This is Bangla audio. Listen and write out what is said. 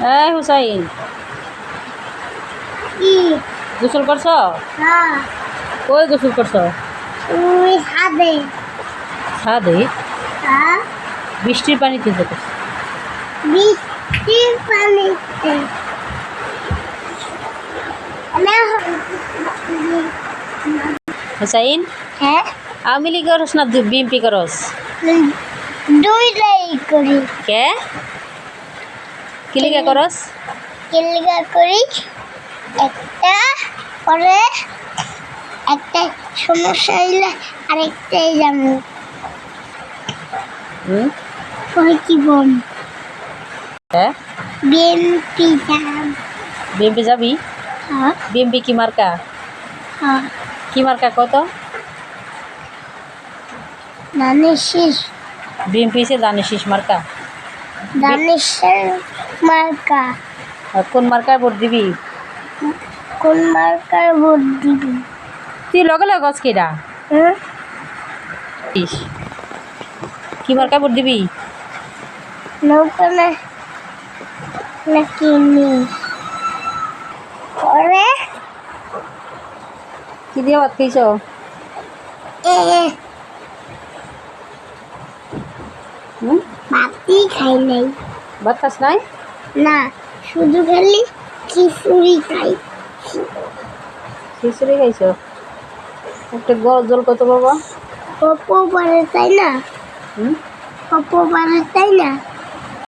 এই হুসাইন। কি? গোসল করছ? হ্যাঁ কই গোসল করছ? ওই হাতে ছাদে? হ্যাঁ। বৃষ্টির পানিতে যেতে বৃষ্টির পানিতে। না। হুসাইন? হ্যাঁ? আওয়ামী লীগ করস না বিএমপি করস। দুইটাই করি। কে? কি লিগা করস কেলিগা করি একটা পরে একটা সমস্যা হইলে আরেকটাই যাব হুম? পরে কি বল? হ্যাঁ? বিএনপি যাম বিএমপি যাবি? হ্যাঁ। বিএমপি কি মার্কা? হ্যাঁ। কি মার্কা কত? দানেশের। বিএমপি সে দানিশিস মার্কা। দানেশের মার্কা। কোন মার্কায় ভোট দিবি? কোন মার্কার ভোট দিবি? তুই লগে লগে গছ কেডা? হ্যাঁ? কি মার্কায় ভোট দিবি? নৌকা না না কিনি। পরে? কি দিয়ে ভাত খাইছ? খাই নাই। ভাত খাস নাই? না শুধু খালি খিচুড়ি খাই। খিচুড়ি খাইছো? একটা গরম জল কত বাবা পপো পারে তাই না? পপো পারে তাই না?